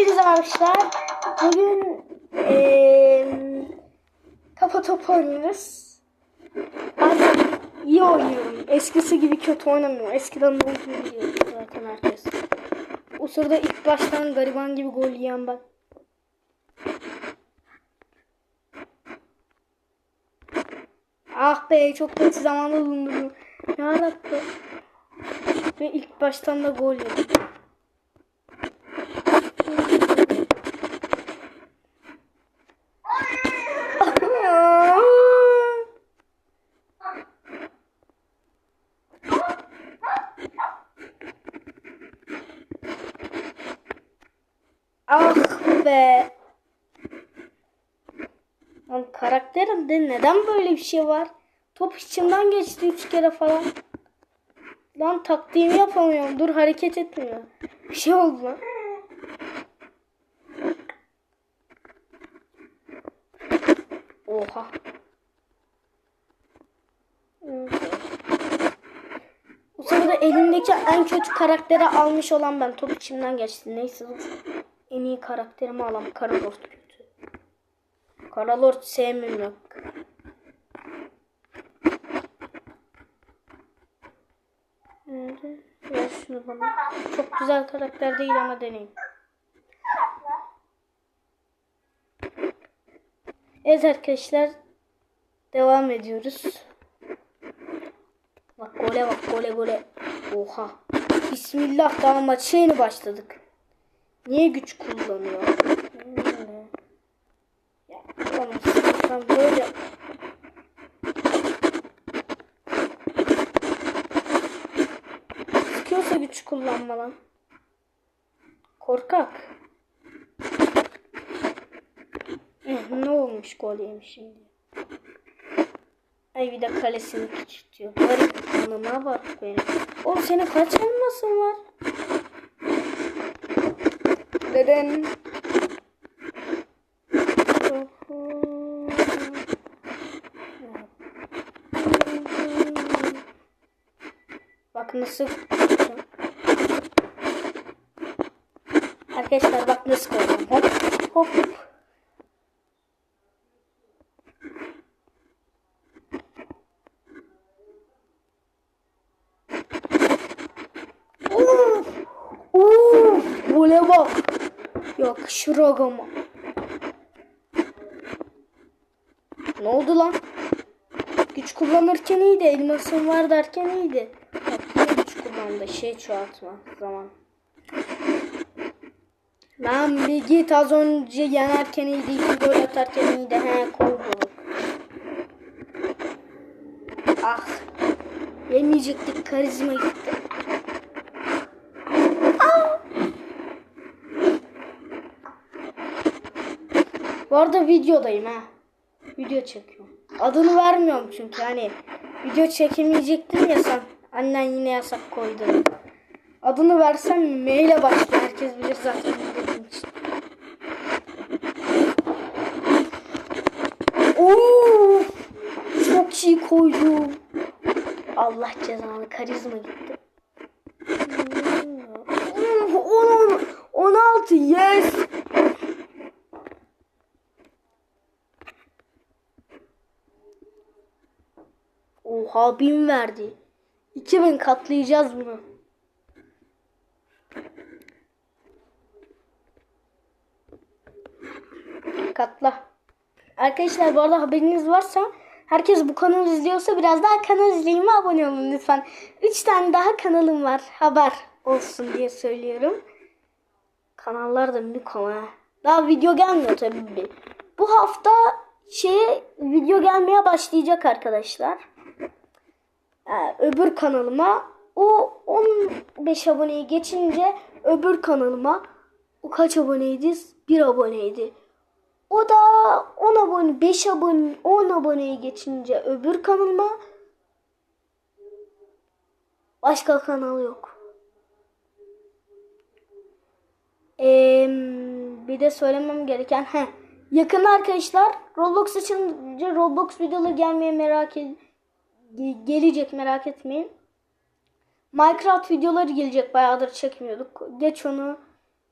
Biz arkadaşlar bugün eee kafa topu oynuyoruz. Artık iyi oynuyorum. Eskisi gibi kötü oynamıyorum. Eskiden ne olduğunu biliyorum zaten herkes. O sırada ilk baştan gariban gibi gol yiyen ben. Ah be çok kötü zamanda bulundum. Ne yarattı? Ve ilk baştan da gol yedim. Ah be. Lan karakterimde neden böyle bir şey var? Top içimden geçti üç kere falan. Lan taktiğimi yapamıyorum. Dur hareket etmiyor. Bir şey oldu lan. Oha. Bu sırada elindeki en kötü karakteri almış olan ben. Top içimden geçti. Neyse. En iyi karakterimi alam. Karalord kötü. Karalord sevmiyorum. Nerede? Ver şunu bana. Çok güzel karakter değil ama deneyim. Evet arkadaşlar. Devam ediyoruz. Bak gole bak gole gole. Oha. Bismillah daha maça yeni başladık. Niye güç kullanıyor? Ya, oğlum, sen böyle Sıkıyorsa güç kullanma lan. Korkak. Eh, ne olmuş gol yemiş şimdi. Ay bir de kalesini küçültüyor. Garip kanıma bak benim. Oğlum senin kaç elmasın var? Neden? Nasıl Arkadaşlar bak nasıl koyacağım. Hop hop. Uf! Uf! Gole bak. Yakışır agama. Ne oldu lan? Güç kullanırken iyiydi. Elmasın var derken iyiydi. Bak güç kullandı. Şey çoğaltma zaman. Lan bir git az önce yenerken iyiydi. iki gol atarken iyiydi. He kol. Ah. Yemeyecektik. Karizma gitti. Ah! Bu arada videodayım ha. Video çekiyorum. Adını vermiyorum çünkü hani video çekemeyecektin ya sen. Annen yine yasak koydu. Adını versem maile başlıyor. Herkes bilir zaten dediğim için. Çok iyi koydum. Allah cezanı karizma gitti. Hmm, 10 16 yes. Oha bin verdi. 2000 katlayacağız bunu. Katla. Arkadaşlar bu arada haberiniz varsa herkes bu kanalı izliyorsa biraz daha kanal izleyin abone olun lütfen. 3 tane daha kanalım var. Haber olsun diye söylüyorum. Kanallar da büyük ama. Daha video gelmiyor tabii. Bu hafta şey video gelmeye başlayacak arkadaşlar. Ee, öbür kanalıma o 15 aboneyi geçince öbür kanalıma o kaç aboneydi? 1 aboneydi. O da 10 abone, 5 abone, 10 aboneyi geçince öbür kanalıma başka kanal yok. Ee, bir de söylemem gereken he. Yakın arkadaşlar Roblox açınca Roblox videoları gelmeye merak ed ge- gelecek merak etmeyin. Minecraft videoları gelecek bayağıdır çekmiyorduk. Geç onu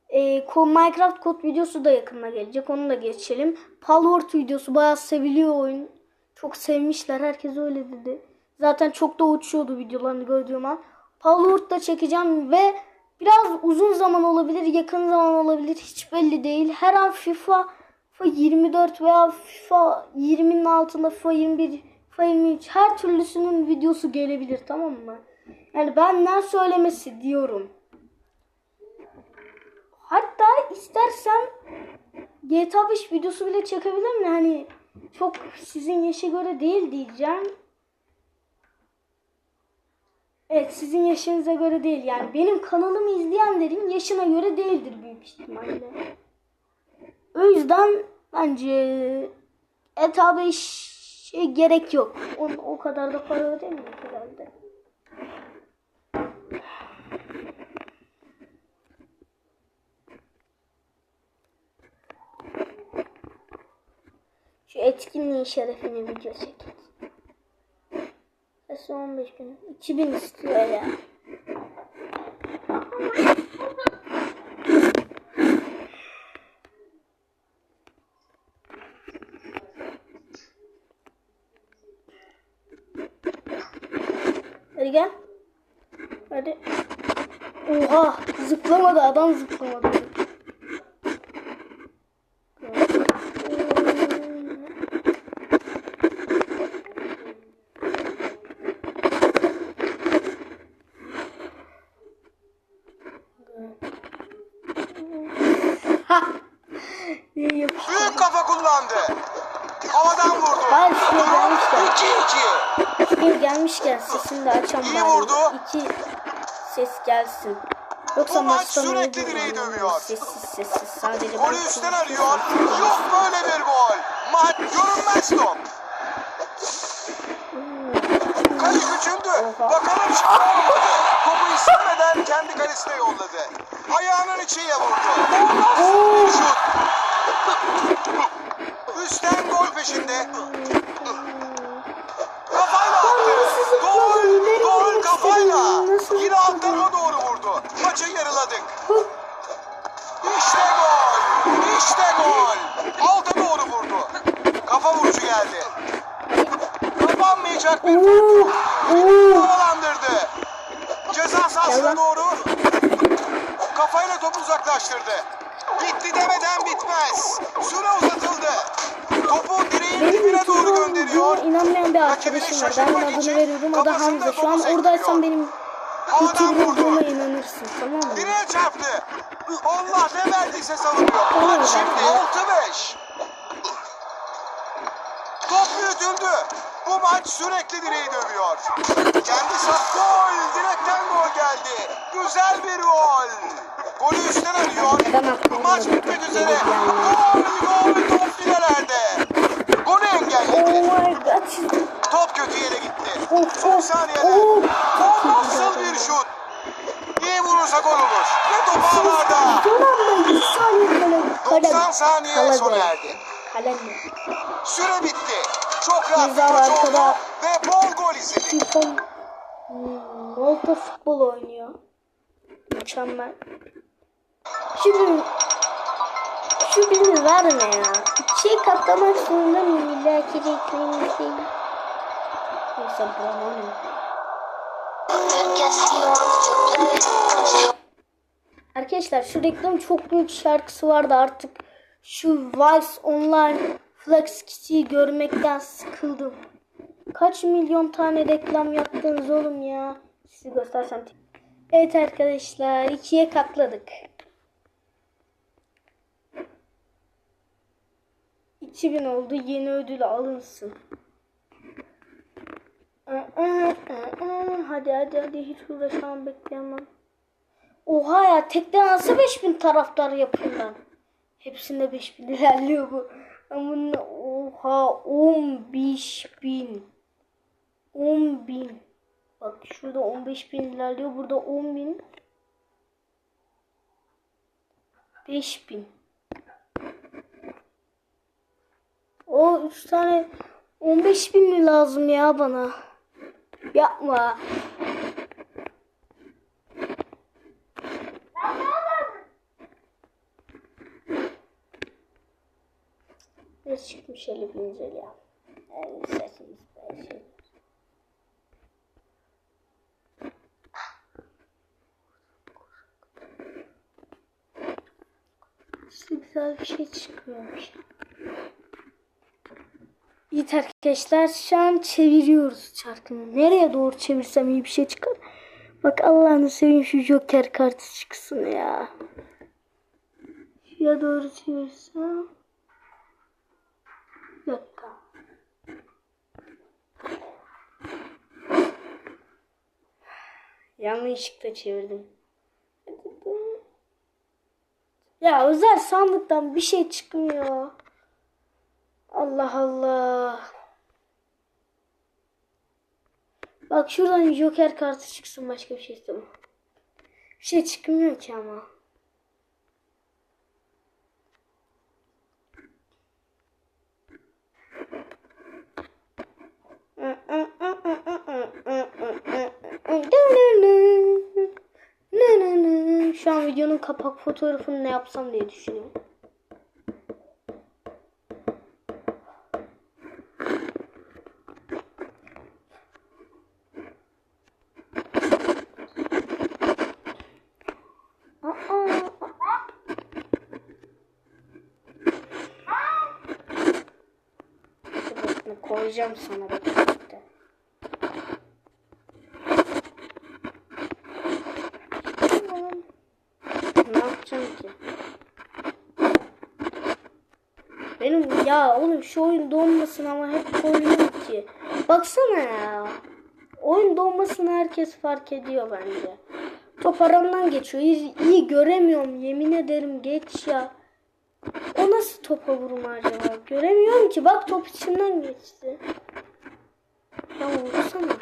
E, Minecraft kod videosu da yakında gelecek. Onu da geçelim. Palworld videosu bayağı seviliyor oyun. Çok sevmişler. Herkes öyle dedi. Zaten çok da uçuyordu videolarını gördüğüm an. Palworld da çekeceğim ve biraz uzun zaman olabilir, yakın zaman olabilir. Hiç belli değil. Her an FIFA, FIFA 24 veya FIFA 20'nin altında FIFA 21, FIFA 23 her türlüsünün videosu gelebilir tamam mı? Yani benden söylemesi diyorum. Hatta istersem GTA 5 videosu bile çekebilirim de hani çok sizin yaşa göre değil diyeceğim. Evet sizin yaşınıza göre değil yani benim kanalımı izleyenlerin yaşına göre değildir büyük ihtimalle. O yüzden bence GTA 5 gerek yok. O, o kadar da para ödemiyor herhalde. Şu etkinliğin şerefine video çek. Nasıl 15 bin? 2000 istiyor ya. Hadi gel. Hadi. Oha zıplamadı adam zıplamadı. Büyük kafa kullandı. Havadan vurdu. Hayır, şey gelmişken. 2-2. Bir gelmişken sesini de açan bari. İki ses gelsin. Yoksa Bu maç sürekli direği dövüyor. Sessiz sessiz sadece Golü üstten arıyor. Yok böyle bir gol. Maç görünmez top. Kale küçüldü. Oha. Bakalım şimdi. Topu istemeden kendi kalesine yolladı. Ayağının içiyle vurdu. Şut? Üstten gol peşinde. Kafayla. Yine alt tarafa doğru vurdu. Maçı yarıladık. İşte gol. İşte gol. Alta doğru vurdu. Kafa vuruşu geldi. Kapanmayacak bir oo. havalandırdı. Ceza sahasına doğru kafayla topu uzaklaştırdı. Bitti demeden bitmez. Süre uzatıldı. Topu direğin Benim dibine doğru gönderiyor. inanmayan bir arkadaşım var. Ben adını veriyorum. O da Hamza. Şu an oradaysan benim YouTube vurdu. inanırsın. Tamam mı? Direğe çarptı. Allah ne verdiyse savunuyor. Tamam, Maç şimdi tamam. 6-5. Top büyütüldü. Bu maç sürekli direği dövüyor. Kendi sah gol. Direkten gol geldi. Güzel bir gol. Golü üstten arıyor. Maç bitmek üzere. Yani. Gol, gol, filelerde. Golü Oh engelledi. my god. Top kötü yere gitti. Of Son of saniyeler. of. O nasıl bir şut? İyi vurursa gol olur. Ve top ağlarda. Son anda 100 saniye kale. 90 Kale. saniye Kale sona erdi. Kale mi? Süre bitti. Çok rahat bir maç oldu ve bol gol izledik. FIFA hmm, Volta futbol oynuyor. Mükemmel. Şimdi şu birini verme ya. İkiye katlamak zorunda mıyım? İlla ki de ekmeğin şey. Neyse bana ne? Arkadaşlar şu reklam çok büyük şarkısı vardı artık. Şu Vice Online Flex Kitty'yi görmekten sıkıldım. Kaç milyon tane reklam yaptınız oğlum ya. Sizi göstersem. Evet arkadaşlar ikiye katladık. 2000 oldu yeni ödül alınsın. Hadi hadi hadi hiç uğraşamam bekleyemem. Oha ya tekten nasıl 5000 taraftar yapayım ben. Hepsinde 5000 ilerliyor bu. Ama oha 15000. 10.000. Bak şurada 15.000 ilerliyor. Burada 10.000. 5.000. O 3 tane 15 bin mi lazım ya bana? Yapma. Ne çıkmış Ali Binzel ya? Yani sesimiz böyle güzel bir şey çıkmıyormuş. İyi arkadaşlar şu an çeviriyoruz çarkını. Nereye doğru çevirsem iyi bir şey çıkar. Bak Allah'ını seveyim şu joker kartı çıksın ya. Şuraya doğru çevirsem. Bir dakika. Yanlışlıkla çevirdim. Ya özel sandıktan bir şey çıkmıyor. Allah Allah. Bak şuradan joker kartı çıksın başka bir şey istemem. Bir şey çıkmıyor ki ama. Şu an videonun kapak fotoğrafını ne yapsam diye düşünüyorum. Aa. Dur koyacağım sana bak işte. Ne yapacağım ki? Benim ya oğlum şu oyun donmasın ama hep koyuyorum ki. Baksana ya. Oyun donmasını herkes fark ediyor bence. Top aramdan geçiyor. İyi, iyi göremiyorum. Yemin ederim geç ya. Topa vurma acaba? Göremiyorum ki. Bak top içinden geçti. Ya vursana.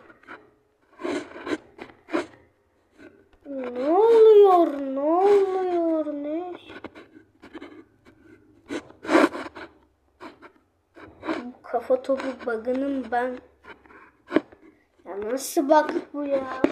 Ne oluyor? Ne oluyor? Ne? Bu kafa topu bug'ının ben... Ya nasıl bak bu ya?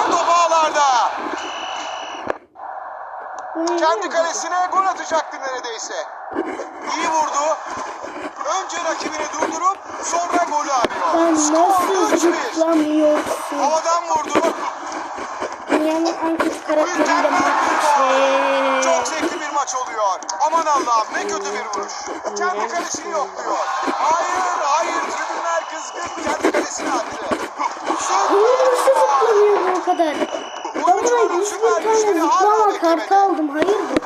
Olur. Top ağlarda. Kendi kalesine gol atacaktı neredeyse. İyi vurdu. Önce rakibini durdurup sonra golü arıyor. Skor nasıl 3-1. zıplamıyorsun? Havadan vurdu. Dünyanın en kötü bir gol. Çok maç. zevkli bir maç oluyor. Aman Allah'ım ne kötü bir vuruş. Kendi kalesini yokluyor. Hayır hayır kızgın. Kendi kalesini attı. Bunu nasıl zıplamıyor bu kadar? Buna 100 bin tane zıplama kartı aldım. Hayırdır?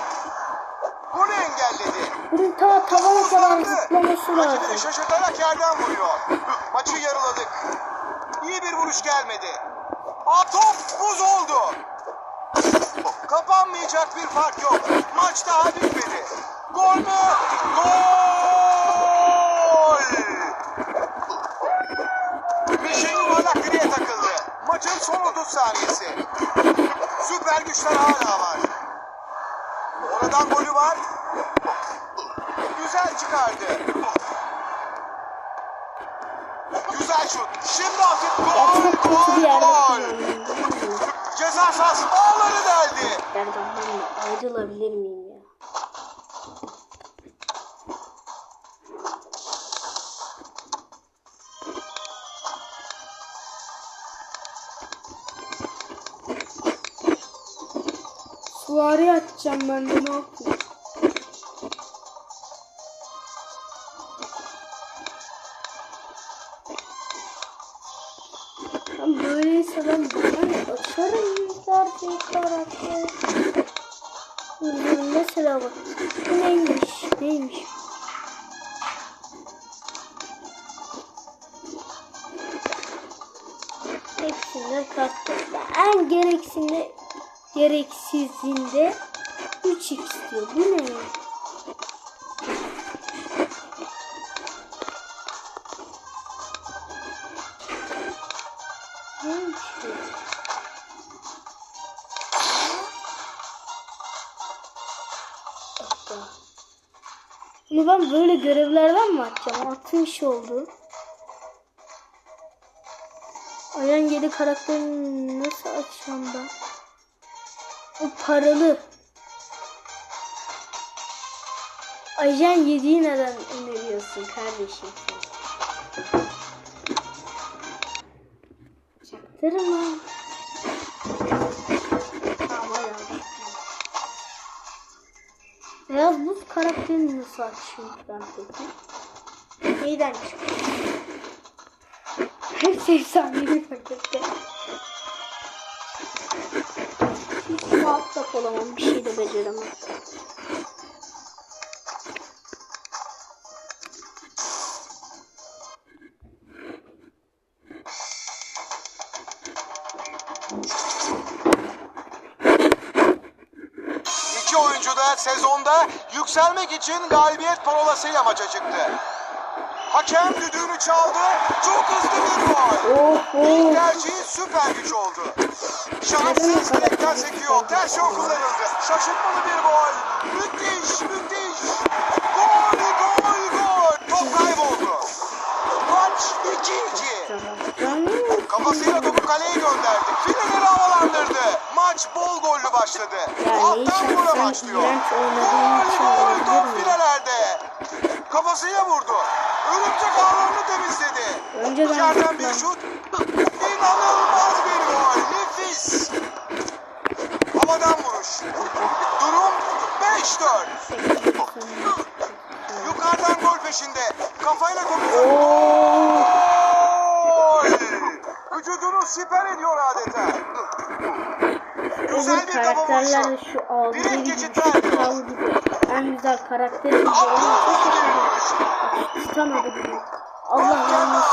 Golü engelledi. Bunun ta tavana kadar zıplaması Rakibini lazım. şaşırtarak yerden vuruyor. Maçı yarıladık. İyi bir vuruş gelmedi. Aa, top buz oldu. Kapanmayacak bir fark yok. Maç daha bitmedi. Gol mü? Gol! Bir şey yuvarlak direğe takıldı. Maçın son 30 saniyesi. Süper güçler hala var. Oradan golü var. Güzel çıkardı. Güzel şut. Şimdi Ya gol, gol, gol. kullandım. Ceza sahası ağları deldi. Ben ayrılabilir miyim ya? Suvari atacağım ben de ne yapayım? Böyleyse ben ne açarım yüzlerce karakter. Mesela bak. Bu neymiş? Neymiş? karakterler kalktı. En gereksinde gereksizinde 3x diyor. Bu ne. Bunu ben böyle görevlerden mi açacağım? 60 oldu. Ayan 7 karakterini nasıl açacağım ben? O paralı. Ajan 7'yi neden öneriyorsun kardeşim? Çaktırma. Beyaz buz karakterini nasıl açayım ben peki? Neyden çıkıyor? Hepsi efsanevi pakette. Hiç muhatap olamam. Bir şey de beceremem. Da sezonda yükselmek için galibiyet parolasıyla maça çıktı. Hakem düdüğünü çaldı. Çok hızlı bir gol. İlk tercihi süper güç oldu. Şanssız direkten sekiyor. Ters yol kullanıldı. Şaşırtmalı bir gol. Müthiş, müthiş. Gol, gol, gol. Top kayboldu. Maç 2-2. Kafasıyla topu kaleye gönderdi. Fileleri havalandırdı. Maç bol gollü başladı. Ya Alttan sen başlıyor. Gol, gol, top filelerde. Kafasıyla vurdu. Örümcek ağlarını temizledi. Önceden bir şut. İnanılmaz bir gol. Nefis. Havadan vuruş. Durum 5-4. Yukarıdan gol peşinde. Kafayla topu. Gol! Vücudunu siper ediyor adeta. Güzel Öbür bir kafa karakterler de vuruşu. şu Direkt gibi kaldı. En güzel karakteri tutamadı bile. Allah yanlış.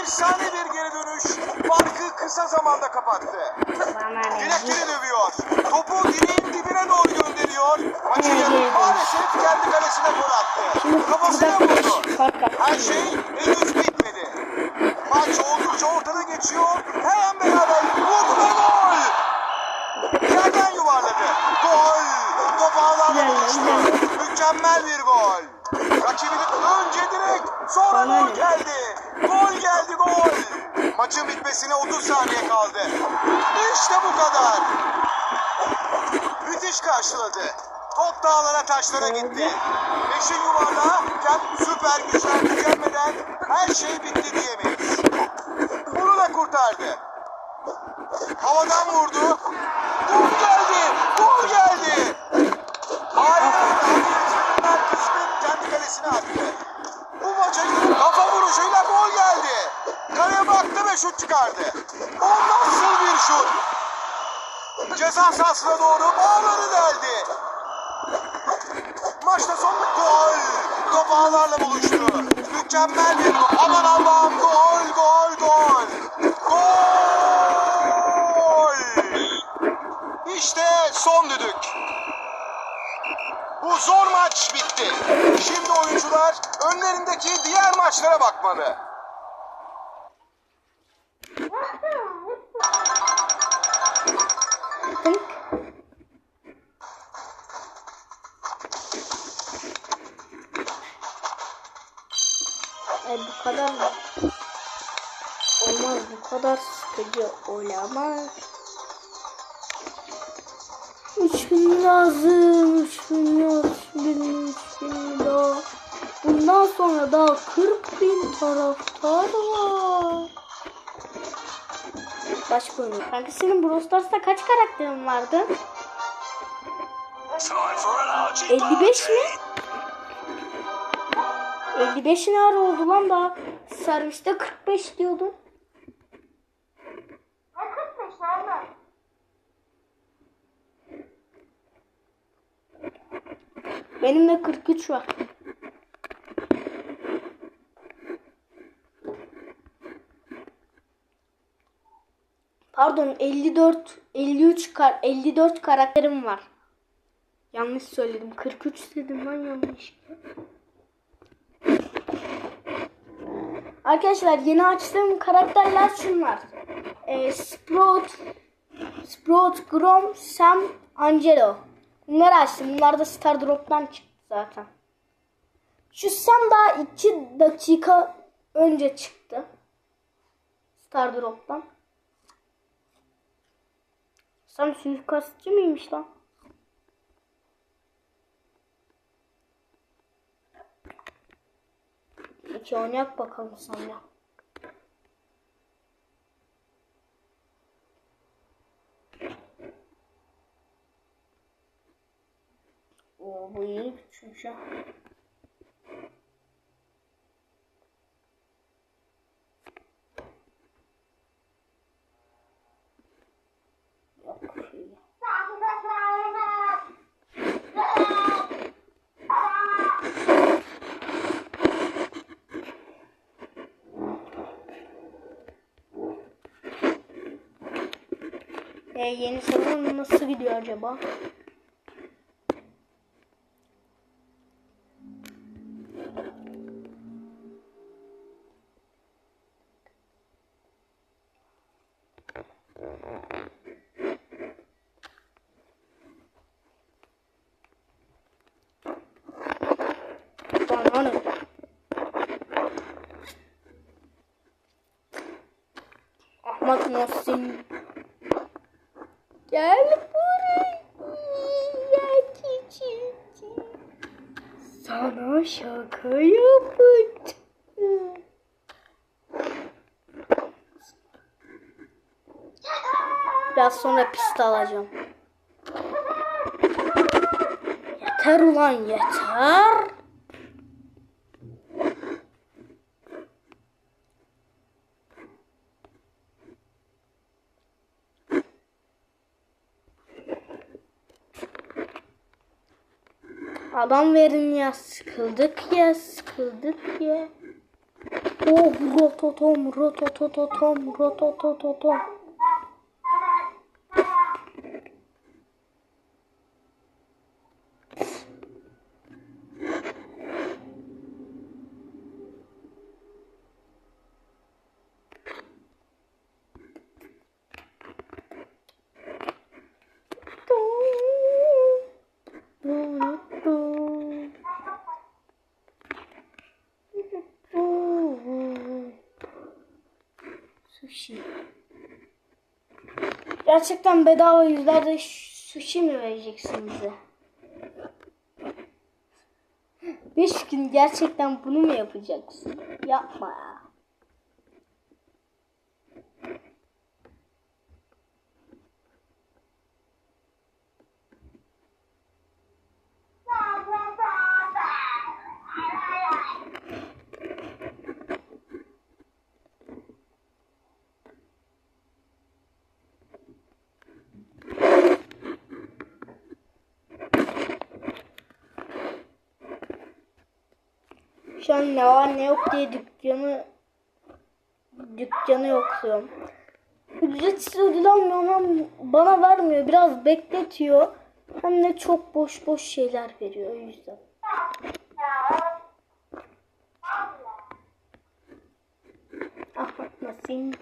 Efsane bir geri dönüş. Farkı kısa zamanda kapattı. Bilekleri dövüyor. Topu direğin dibine doğru gönderiyor. Evet. maalesef kendi kalesine gol attı. Kafasına vurdu. Her şey Mükemmel bir gol. Rakibini önce direkt sonra gol geldi. Gol geldi gol. Maçın bitmesine 30 saniye kaldı. İşte bu kadar. Müthiş karşıladı. Top dağlara taşlara gitti. Beşin yuvarlağı süper güçler tükenmeden her şey bitti diyemeyiz. Bunu da kurtardı. Havadan vurdu. Gol geldi. Gol geldi. Aynen. Kalesine attı. Bu maça kafa vuruşuyla gol geldi. Kaleye baktı ve şut çıkardı. O nasıl bir şut? Ceza sahasına doğru ağları deldi. Maçta son gol. Top ağlarla buluştu. Mükemmel bir gol. Aman Allah'ım gol gol gol. Gol. İşte son düdük. Zor maç bitti. Şimdi oyuncular önlerindeki diğer maçlara bakmalı. Tık. E bu kadar mı? Olmaz bu kadar sıkıcı olamaz. Üç bin lazım, üç bin, üç daha. Bundan sonra daha 40 bin taraftar var. Başka oyun. Kanka senin Brawl Stars'ta kaç karakterin vardı? 55 mi? 55 ne ara oldu lan daha? Serviste 45 diyordun. Benim de 43 var. Pardon 54 53 kar 54 karakterim var. Yanlış söyledim. 43 dedim lan yanlış. Arkadaşlar yeni açtığım karakterler şunlar. Ee, Sprout, Sprout, Grom, Sam, Angelo. Bunları açtım. Bunlar da Star Drop'tan çıktı zaten. Şu Sam daha 2 dakika önce çıktı. Star Drop'tan. Sam suikastçı mıymış lan? Peki oynayak bakalım Sam'la. Oo bu ha. Yok iyi. E, yeni sezon nasıl gidiyor acaba? Bana ne? Muhsin Gel buraya küçük. Sana şaka yapacağım. Biraz sonra pist alacağım. Yeter ulan yeter. Adam verin ya sıkıldık ya sıkıldık ya. Oh rototom rototototom rototototom. Gerçekten bedava yüzlerde sushi mi vereceksin bize? Beş gün gerçekten bunu mu yapacaksın? Yapma ya. Şu an ne var ne yok diye dükkanı dükkanı yokluyorum. Ücretsiz ödül almıyor ama bana vermiyor. Biraz bekletiyor. Hem de çok boş boş şeyler veriyor o yüzden. Ahmet Nasim.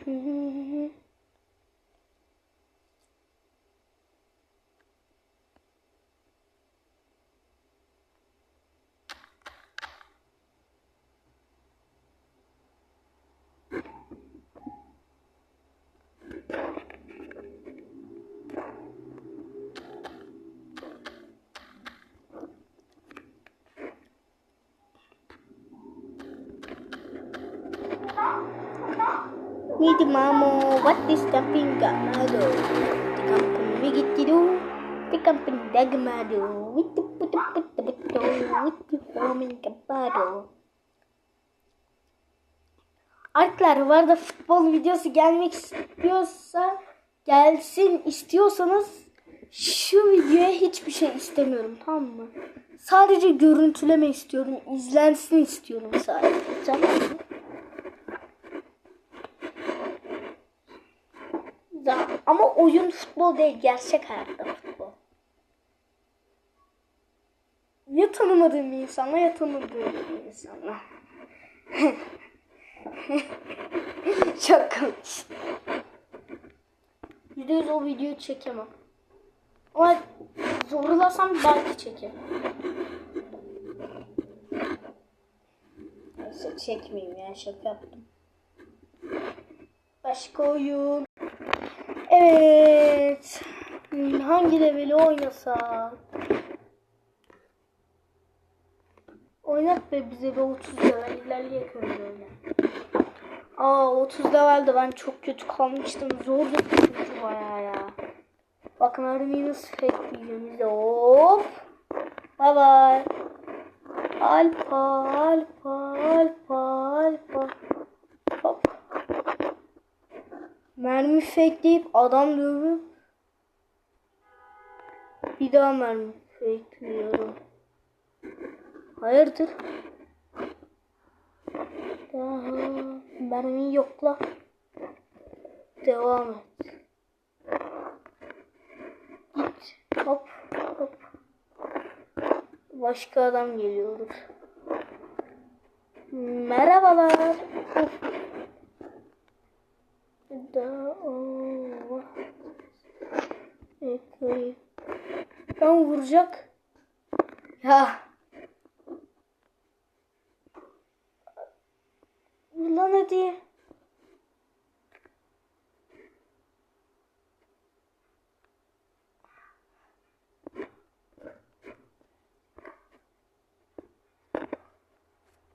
Need mamo, what is jumping gamado? The company we get to do. The company dagmado. With the put the put the put with the forming capado. Arkadaşlar bu arada futbol videosu gelmek istiyorsa gelsin istiyorsanız şu videoya hiçbir şey istemiyorum tamam mı? Sadece görüntüleme istiyorum. izlensin istiyorum sadece. Tamam mı? Za- Ama oyun futbol değil. Gerçek hayatta futbol. Ya tanımadığım bir insanla ya tanıdığım bir insanla. Çok komik. Yüzde yüz o videoyu çekemem. Ama zorlasam belki çekerim. Neyse çekmeyeyim ya şaka yaptım. Başka oyun. Evet. Hangi leveli oynasak? Oynat be bize bir 30 level ilerleyek öyle. Aa 30 levelde ben çok kötü kalmıştım. Zor çünkü bayağı ya. Bakın örneğin nasıl fake videomuzda hop. Bye bye. Alfa, alfa, alfa, alfa. Hop. Mermi fakeleyip adam dövüp bir daha mermi fakeliyorum. Hayırdır? Daha mermi yokla. Devam et. Git. Hop hop. Başka adam geliyordur. Merhabalar. Hop. Da o. Ekmeği. Tam vuracak. Ya. Lan hadi.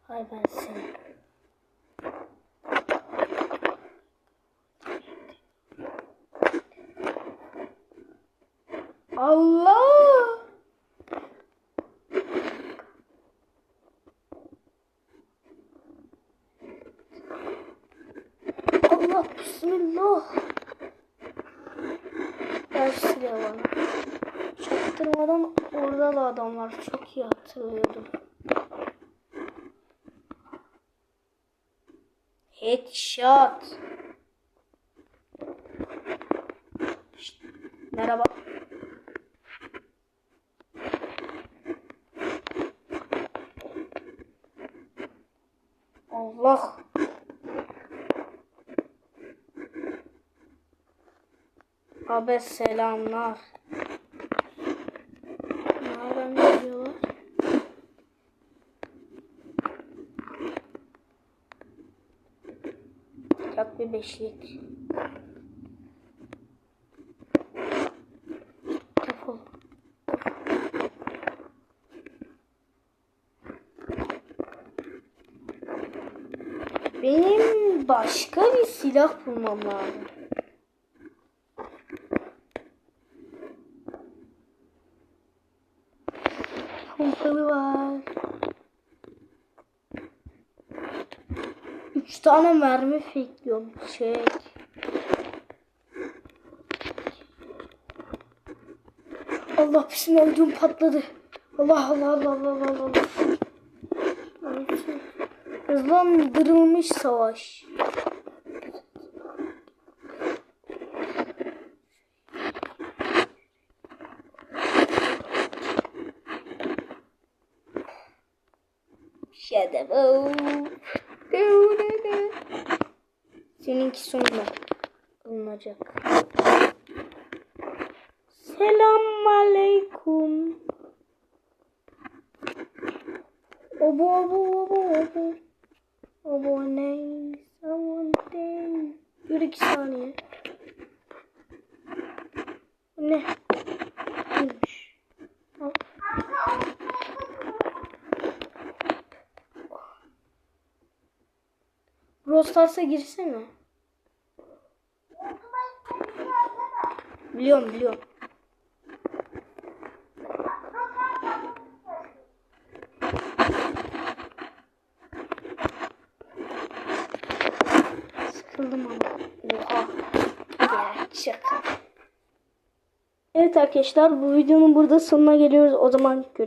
Hay ben seni. Allah bismillah. Ver silahı bana. Çaktırmadan orada da adam var. Çok iyi hatırlıyordum. Headshot. Şşt, Merhaba. Allah. Abi selamlar. Nereden geliyorlar? Yak bir beşlik. Benim başka bir silah bulmam lazım. Pompalı var. Üç tane mermi bekliyorum. Çek. Allah bismillah ödüm patladı. Allah Allah Allah Allah Allah Allah. Hızlandırılmış savaş. Shut sonunda alınacak. Selam aleyküm. Obo obo obo obo. Obo ne? Someone. Dur iki saniye. Ne? Neymiş? Al. Brawl Stars'a girsene. Biliyorum biliyorum. Sıkıldım ama. Oha. Şaka. Evet arkadaşlar bu videonun burada sonuna geliyoruz. O zaman görüşürüz.